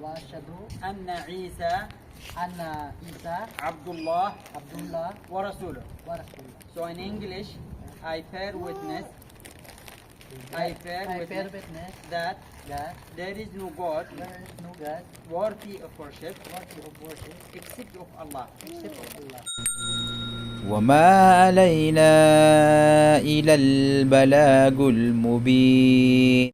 وأشهد أن عيسى أن عيسى عبد الله عبد الله ورسوله. ورسوله. So in English, I bear witness. I bear witness witness that that there is no God there is no God worthy of worship worthy of worship except of Allah. except of Allah. وما علينا إلى البلاغ المبين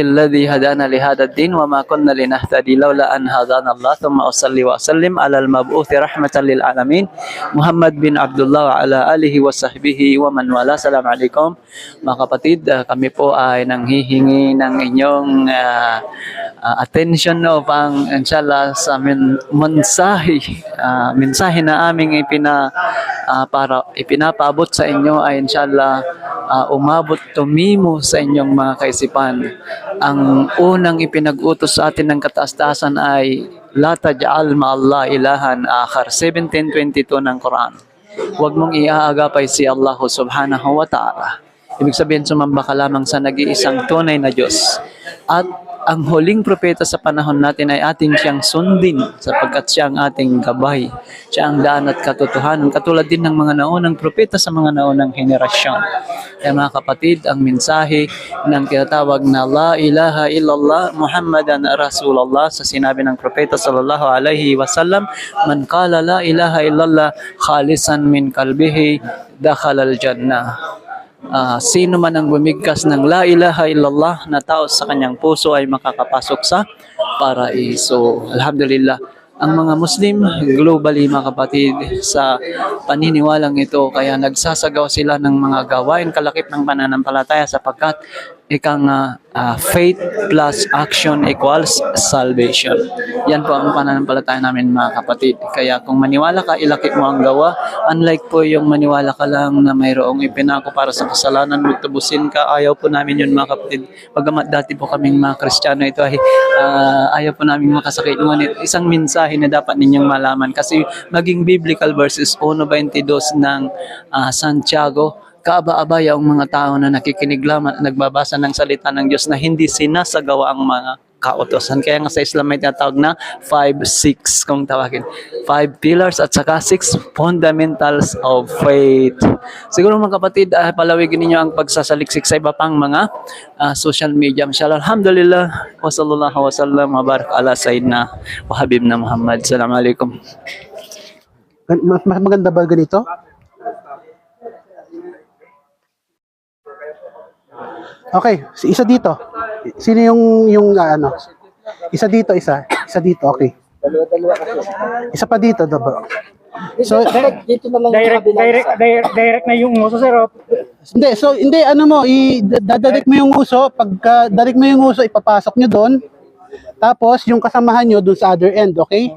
الذي هدانا لهذا الدين وما كنا لنهتدي لولا أن هدانا الله ثم أصلي وأسلم على المبعوث رحمة للعالمين محمد bin Abdullah wa ala alihi wa sahbihi wa man wala. Assalamu alaikum mga kapatid. ah, kami po ay nanghihingi ng inyong ah, ah, attention no pang inshallah sa min mensahe ah, mensahe na aming ipina ah, para ipinapaabot sa inyo ay inshallah ah, umabot tumimo sa inyong mga kaisipan. Ang unang ipinag-utos sa atin ng kataas-taasan ay La taj'al ma'allah ilahan akhar 1722 ng Quran. Huwag mong iaagapay si Allah subhanahu wa ta'ala. Ibig sabihin, sumamba ka lamang sa nag-iisang tunay na Diyos. At ang huling propeta sa panahon natin ay ating siyang sundin sapagkat siya ang ating gabay. Siya ang daan at katotohanan. Katulad din ng mga naunang propeta sa mga naunang henerasyon. Kaya mga kapatid, ang mensahe ng tinatawag na La ilaha illallah Muhammadan Rasulullah sa sinabi ng propeta sallallahu alaihi wasallam, Man qala la ilaha illallah khalisan min kalbihi dakhala al-jannah. Ah, sino man ang bumigkas ng la ilaha illallah na tao sa kanyang puso ay makakapasok sa paraiso. Alhamdulillah. Ang mga Muslim globally mga kapatid sa paniniwalang ito kaya nagsasagaw sila ng mga gawain kalakip ng pananampalataya sapagkat ikang ah, ah, faith plus action equals salvation. Yan po ang pananampalataya namin mga kapatid. Kaya kung maniwala ka, ilakip mo ang gawa. Unlike po yung maniwala ka lang na mayroong ipinako para sa kasalanan, magtubusin ka. Ayaw po namin yun mga kapatid. Pagamat dati po kaming mga Kristiyano, ito ay ah, ayaw po namin makasakit. Ngunit isang mensahe na dapat ninyong malaman. Kasi maging biblical verses 1.22 ng ah, Santiago, kaaba-abaya ang mga tao na nakikinig lamang at nagbabasa ng salita ng Diyos na hindi sinasagawa ang mga kautosan. Kaya nga sa Islam may tinatawag na 5-6 kung tawagin. 5 pillars at saka 6 fundamentals of faith. Siguro mga kapatid, ah, palawigin ninyo ang pagsasaliksik sa iba pang mga ah, social media. Mashallah, alhamdulillah, wa sallallahu wa sallam, wa barak ala sayyidina wa habibna Muhammad. Assalamualaikum. Maganda ba ganito? Okay, isa dito. Sino yung yung ah, ano? Isa dito, isa. Isa dito, okay. Isa pa dito, diba? So, direct, direct, direct, direct na yung uso, sir. oh. hindi, so, hindi, ano mo, i dadadik mo yung uso, pagka dadik mo yung uso, ipapasok nyo doon, tapos yung kasamahan nyo doon sa other end, okay?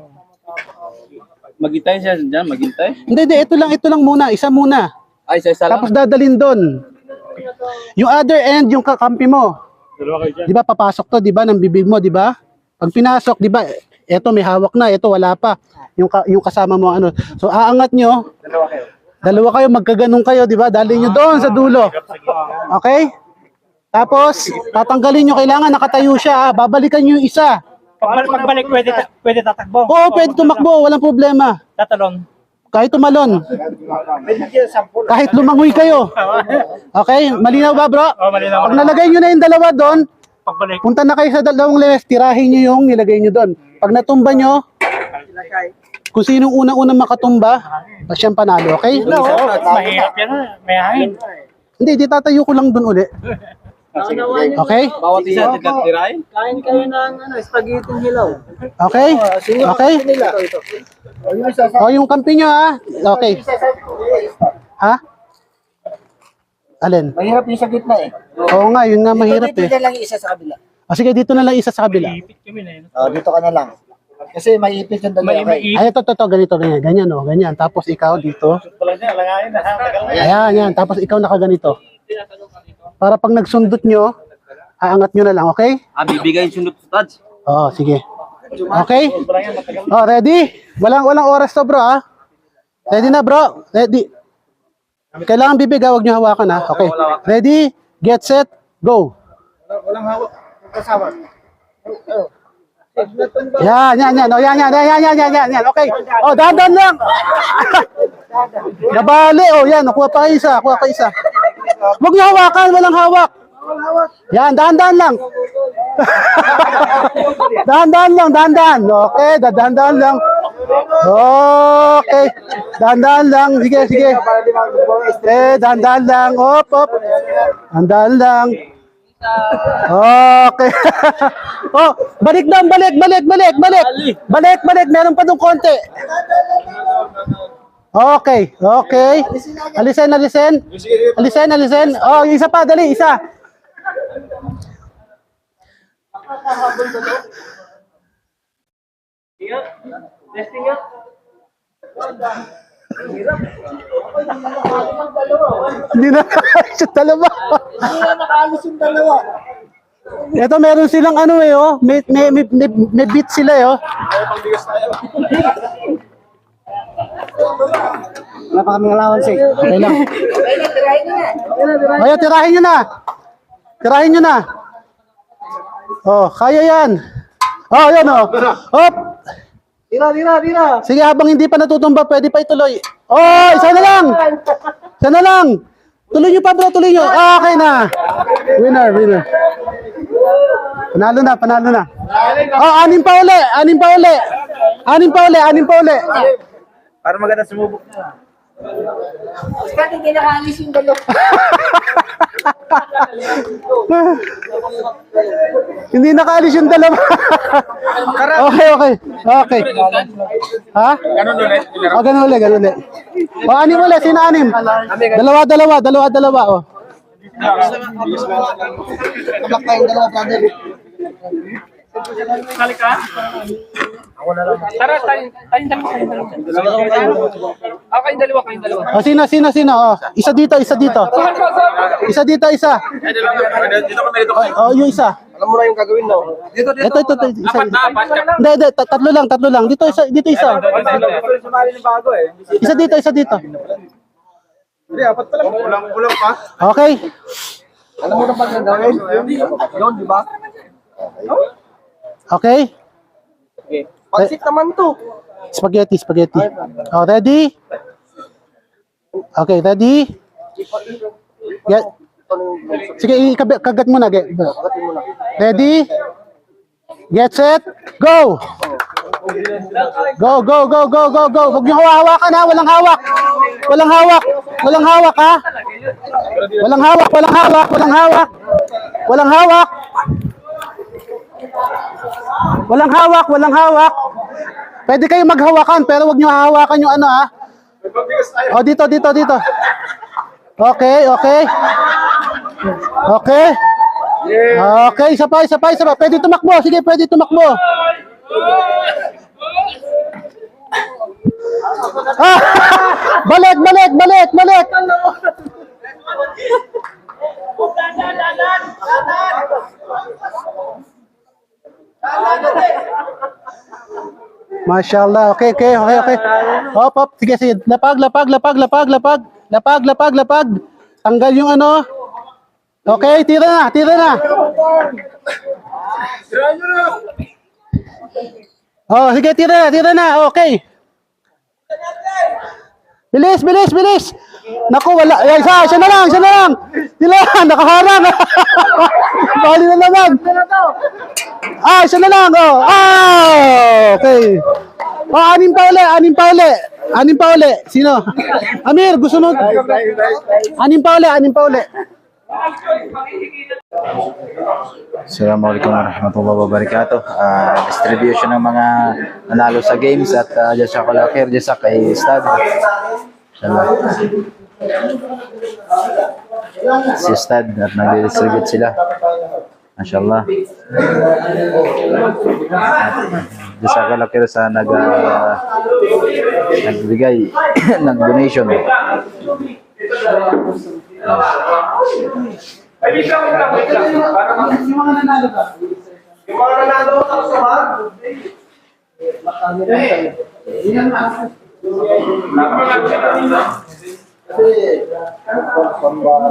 Maghintay siya dyan, maghintay. Hindi, hindi, ito lang, ito lang muna, isa muna. Ay, sa isa Tapos dadalin doon. Yung other end, yung kakampi mo. Di ba papasok to, di ba, ng bibig mo, di ba? Pag pinasok, di ba, eto may hawak na, eto wala pa. Yung ka, yung kasama mo ano. So aangat nyo. Dalawa kayo. Dalawa kayo, magkaganong kayo, di ba? Dali nyo doon sa dulo. Okay? Tapos, tatanggalin nyo, kailangan nakatayo siya, ah. babalikan nyo yung isa. Pagbalik, pagbalik pwede, ta- pwede tatakbo. Oo, pwede tumakbo, walang problema. Tatalon. Kahit tumalon. Kahit lumangoy kayo. Okay? Malinaw ba, bro? Oh, malinaw. Pag nalagay nyo na yung dalawa doon, punta na kayo sa dalawang leves, tirahin nyo yung nilagay nyo doon. Pag natumba nyo, kung sinong unang-unang makatumba, pa siyang panalo, okay? Mahirap yan. ah. May hangin. Hindi, di tatayo ko lang doon uli. Okay? Bawat isa tirahin? Kain kayo ng ano, spaghetti hilaw. Okay? Okay? O, yung kampi nyo ha? Okay. Ha? Alin? Mahirap yung sa gitna eh. Oo nga, yun nga mahirap eh. dito lang isa sa kabila. O sige, dito na lang isa sa kabila. Oh, dito ka na lang. Kasi may ipit yung dalawa. may Okay. ipit. Ay, ito, ito, ito, ganito, ganyan, ganyan, o, ganyan. Tapos ikaw dito. Ayan, yan. Tapos ikaw nakaganito. Para pag nagsundot nyo, aangat nyo na lang, okay? Ah, bibigay yung sundot sa Tads. Oo, sige. Okay? Oh, ready? Walang walang oras to, bro, ha? Ready na, bro? Ready. Kailangan bibig, ha? Huwag nyo hawakan, ha? Okay. Ready? Get set? Go. Walang hawak. Kasama. Oh. Yan, yan, yan. O, yan, yan, yan, yan, yan, yan, yan. Okay. O, dadan lang. Nabali. O, yan. Nakuha pa kayo isa. Nakuha pa isa. Huwag niyo hawakan. Walang hawak. Yan, dahan-dahan lang. dahan-dahan lang, dahan-dahan. Okay, dahan-dahan lang. Okay. Dahan-dahan lang. Sige, sige. Eh, dahan-dahan lang. Op, op. Dahan-dahan lang. Okay. oh, balik doon, balik, balik, balik, balik. Balik, balik. Meron pa doon konti. Okay, okay. Alisin, alisin. Alisin, alisin. Oh, isa pa, dali, isa. Hindi na siya dalawa. Hindi na nakaalis yung dalawa. Ito meron silang ano eh oh, may may, may, may beat sila eh oh. Wala pa kaming allowance eh. Okay lang. Kaya tirahin nyo na. Tirahin nyo na. Oh, kaya yan. Oh, yan oh. Hop. Tira, tira, tira. Sige, habang hindi pa natutumba, pwede pa ituloy. Oh, isa na lang. Isa na lang. Tuloy nyo pa bro, tuloy nyo. Ah, okay na. Winner, winner. Panalo na, panalo na. Oh, anim pa uli, anim pa uli. Anim pa uli, anim pa uli. Para maganda sumubok. Bakit hindi nakaalis yung dalawa? Hindi nakaalis yung dalawa. okay, okay. Okay. Ha? Ganun ulit. O, ganun ulit, ganun ulit. O, anim ulit. Sino anim? Dalawa, dalawa, dalawa, dalawa. O. Tabak tayong dalawa, brother. Tara, tayong tayong dalawa, tayong dalawa. Ah, kayong dalawa, kayong dalawa. O, sino, sino, sino? O, isa dito, isa dito. Isa dito, isa. Dito kami dito. O, yung isa. Alam mo na yung gagawin, no? Dito, Ito, ito, ito. Isa. Hindi, hindi. tat- Tatlo lang, tatlo lang. Dito, isa, dito, isa. Isa dito, isa dito. Hindi, apat pa lang. Kulang, kulang pa. Okay. Alam mo na pag gagawin? Yun, di ba? Okay. Pansit naman to. Spaghetti, spaghetti. Oh, ready? Okay, ready? Get. Sige, kagat mo na. Ready? Get set. Go! Go, go, go, go, go, go. Huwag niyo hawakan ha. Walang hawak. Walang hawak. Walang hawak ha. Walang hawak, walang hawak, walang hawak. Walang hawak. Walang hawak, walang hawak. Pwede kayo maghawakan pero wag niyo hahawakan yung ano ha. O dito, dito, dito. Okay, okay. Okay. Okay, isa pa, isa pa, isa pa. Pwede tumakbo. Sige, pwede tumakbo. Ah! balik, balik, balik, balik. Mashallah. Okay, okay, okay, okay. Hop, hop. Sige, sige. Lapag, lapag, lapag, lapag, lapag. Lapag, lapag, lapag. Tanggal yung ano. Okay, tira na, tira na. Oh, sige, tira na, tira na. Okay. Bilis, bilis, bilis. Naku, wala. Ay, isa, siya na lang, siya na lang. Sila, nakaharang. Bali na naman. Ah, siya na lang. Oh. Ah, okay. Oh, anim pa uli, anim pa uli. Anim pa uli. Sino? Amir, gusto mo? Anim pa uli, anim pa uli. Assalamualaikum warahmatullahi wabarakatuh. Ah, distribution ng mga nanalo sa games at uh, jazakallah khair jazak kay Stad. Inshallah. Si Stad at nag-distribute sila. Mashallah. Jazakallah kira sa nag uh, nagbigay ng donation. Ay, wait lang, wait lang, wait lang. Yung mga nanalo ka? Yung mga nanalo ka sa bar? Kasi, pambara.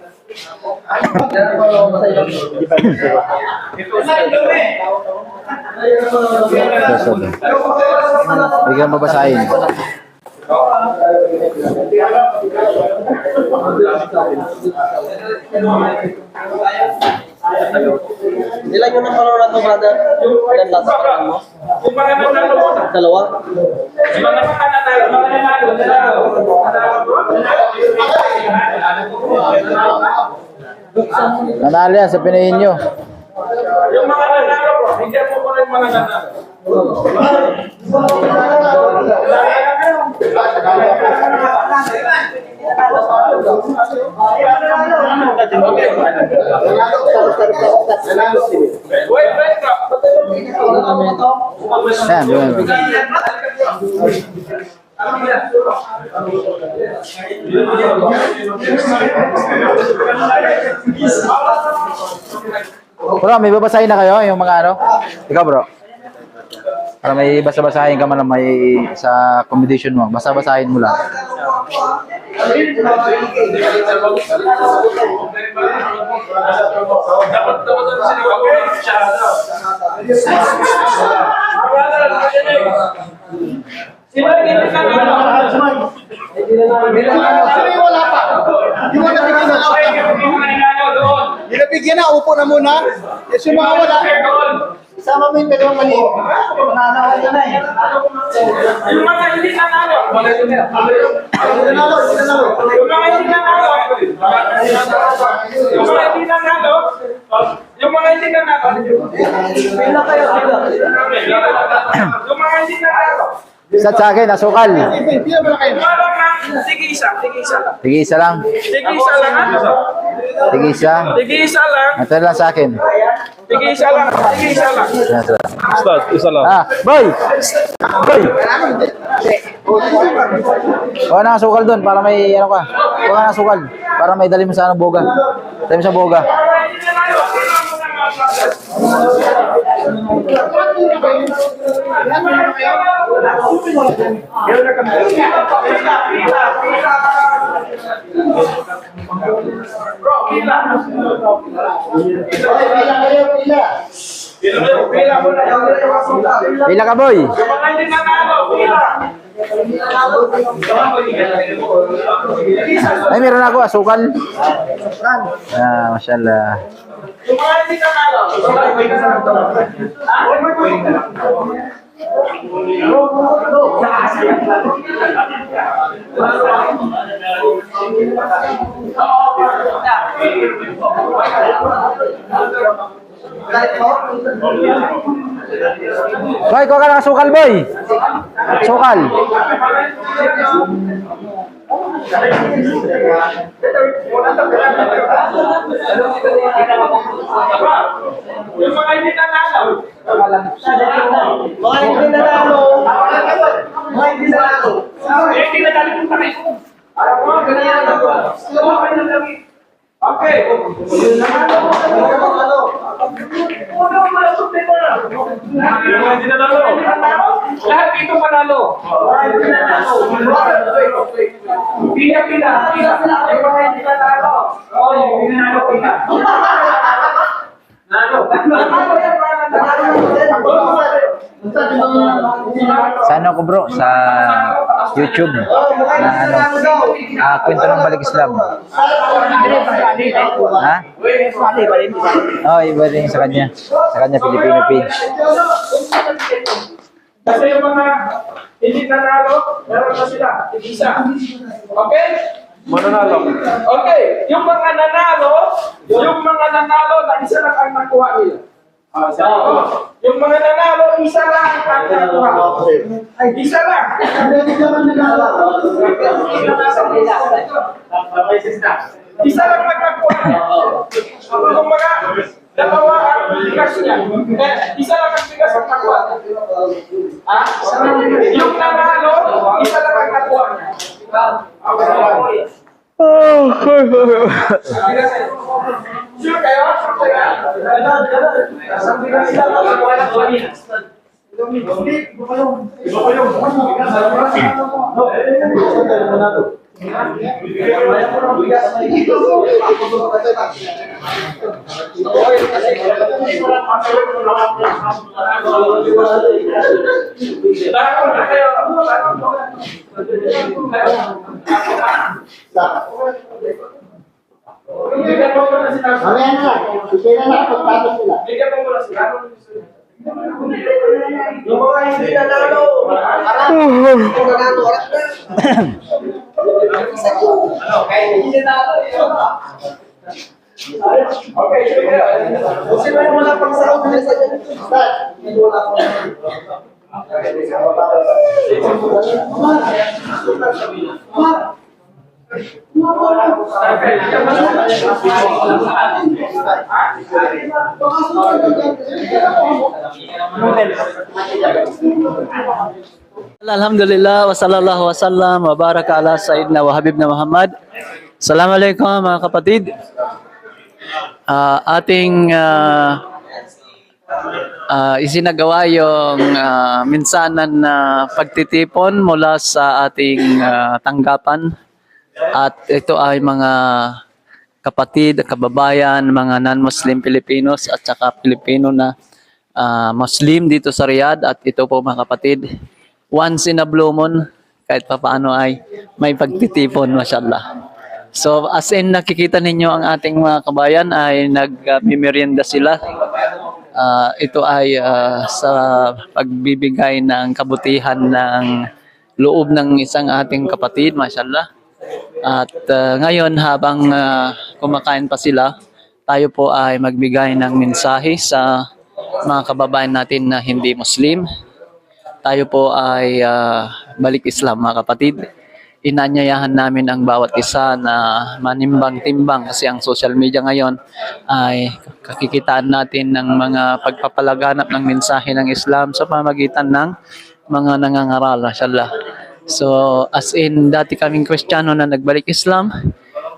nanalo mo na. Dalawa? Yung mga mga nanalo, mga nanalo, nanalo. Nanalo yan sa pinayin nyo. Yung mga nanalo po, hindi mo ko yung mga nanalo. Wait, wait, Yan, yun. Bro, may babasahin na kayo yung mga ano? Ikaw bro. Para may basa-basahin ka man may sa accommodation mo. Basa-basahin mo lang. Dapat Sino yung hindi nanalo? wala pa. Di mo nabigyan na Okay, yung hindi nanalo doon. Di nabigyan na, upo na muna. Yes, yung mga wala. Isama mo yung dalawang mali. Nananawa niya na eh. Yung mga hindi. Nanalo, nanalo. Yung mga hindi nanalo. Yung mga hindi nanalo. Yung mga hindi kayo, pila. Yung mga hindi nanalo. Isa sa akin, asukal. Hindi na wala kayo. Parang lang, sige isa, sige isa. Sige, isa lang. Sige isa lang. ano? Sige, isa. Sige isa lang. Ito lang sa akin. Sige isa lang. Sige isa lang. Isa lang. Ustad, isa lang. Ah, boy! Boy! Huwag na asukal doon para may ano ka. Huwag na asukal. Para may dali mo sa ano, boga. Dali mo sa boga. Pila. Ka, boy? Pila. Ay, meron ako, asukal. Ah, masyallah. Boy, kuha ka ng asukal, boy! Asukal. Yung mga hindi nanalo. Mga hindi nanalo. Mga hindi nanalo. Eh, hindi nanalo. Okay. Yung mga hindi nanalo. Lahat dito panalo. Pila, pila, pila. Yung mga hindi nanalo. Oo, hindi nanalo, pila. Nalo. Sa ano ko, bro? Sa YouTube. Na ano? Ah, kwento ng balik Islam. Ha? Oh, iba rin sa kanya. Sa kanya, Filipino page. Kasi yung mga hindi nanalo, meron na sila. Isa. Okay? Mananalo. Okay. Yung mga nanalo, yung mga nanalo na isa lang ang nakuha nila. Ah, Oo. Yung mga nanalo, isa lang ang nakuha. Ay, isa lang. Isa lang nagkakuha. Yung mga Dalawa ang bigas niya. Eh, Isa lang ang bigas ang nakuha. Ha? Yung nanalo, isa lang ang nakuha niya. Sure kayo? Sure kayo? Na kayo. Bigyan mo muna sila. Mamaya na lang. Sige na lang, pagtapos nila. Bigyan mo muna sila. Yung mga hindi nanalo, harap. Yung nanalo, harap na. Okay, sige. Sino yung wala pang sahod na sa dyan? Hindi wala pang Alhamdulillah wa sallallahu wa sallam wa baraka ala sayyidina wa habibna Muhammad. Assalamualaikum mga kapatid. Ah, ating ah, ah, isinagawa yung ah, minsanan na pagtitipon mula sa ating ah, tanggapan at ito ay mga kapatid, kababayan, mga non-Muslim Pilipinos at saka Pilipino na ah, Muslim dito sa Riyadh at ito po mga kapatid once in a blue moon kahit pa paano ay may pagtitipon mashallah. So as in nakikita ninyo ang ating mga kabayan ay nagmimerienda sila. Ah, ito ay ah, sa pagbibigay ng kabutihan ng loob ng isang ating kapatid, mashallah. At ah, ngayon habang ah, kumakain pa sila, tayo po ay magbigay ng mensahe sa mga kababayan natin na hindi Muslim. Tayo po ay ah, balik Islam mga kapatid. Inanyayahan namin ang bawat isa na manimbang-timbang kasi ang social media ngayon ay kakikitaan natin ng mga pagpapalaganap ng mensahe ng Islam sa pamagitan ng mga nangangaral, mashallah. So, as in, dati kaming Kristiyano na nagbalik Islam,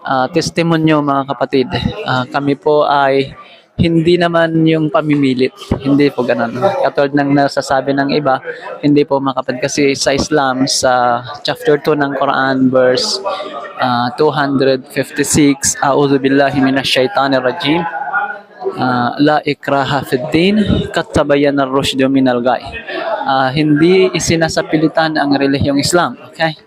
ah, testimonyo mga kapatid. Ah, kami po ay hindi naman yung pamimilit. Hindi po ganun. Katulad ng nasasabi ng iba, hindi po mga kapatid. Kasi sa Islam, sa chapter 2 ng Quran, verse ah, 256, A'udhu billahi minash shaitanir rajim. Ah, la ikraha fid din, kat tabayyana ar-rushdu minal ghai. Ah, hindi isinasapilitan ang relihiyong Islam. Okay?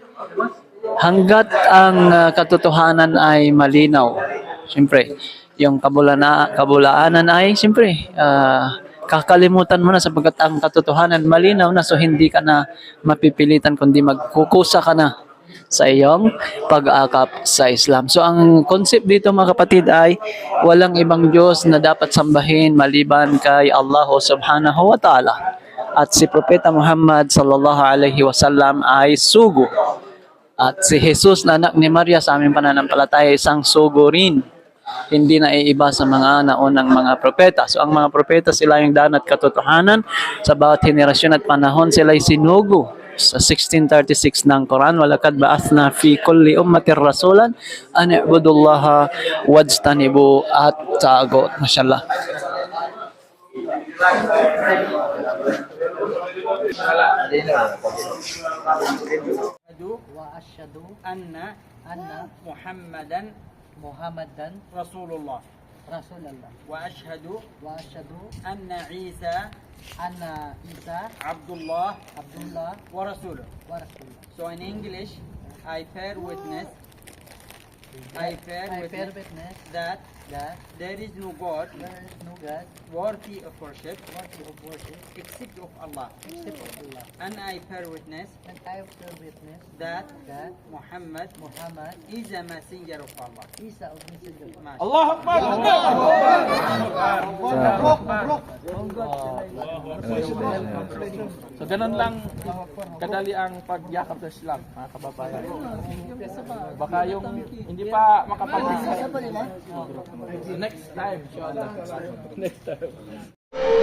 Hanggat ang ah, katotohanan ay malinaw, siyempre, yung kabulana, kabulaanan ay siyempre, ah, kakalimutan mo na sapagkat ang katotohanan malinaw na so hindi ka na mapipilitan kundi magkukusa ka na sa iyong pag-akap sa Islam. So ang concept dito mga kapatid ay walang ibang Diyos na dapat sambahin maliban kay Allah subhanahu wa ta'ala. At si Propeta Muhammad sallallahu alaihi wasallam ay sugo. At si Jesus na anak ni Maria sa aming pananampalataya isang sugo rin. Hindi na iiba sa mga naunang mga propeta. So ang mga propeta sila yung daan at katotohanan sa bawat henerasyon at panahon sila ay sinugo sa 1636 ng Quran walakad ba'athna fi kulli ummatir rasulan an i'budullaha wajtanibu at tagot mashallah أشهد وأشهد أن أن محمدا محمدا رسول الله رسول الله. وأشهد وأشهد أن عيسى أن عيسى عبد الله عبد الله ورسوله. ورسوله. So in English I bear witness. I bear witness, that that there is no God. There is no God. Worthy of worship. Worthy of worship. Except of Allah. Except of Allah. And I bear witness and I bear witness that that Muhammad Muhammad is a messenger of Allah. is a messenger of Allah. Allah Akbar! So ganun lang kadali ang pagyakap sa Islam, mga kababayan. Baka yung hindi pa makapag Next time, inshallah. Next time.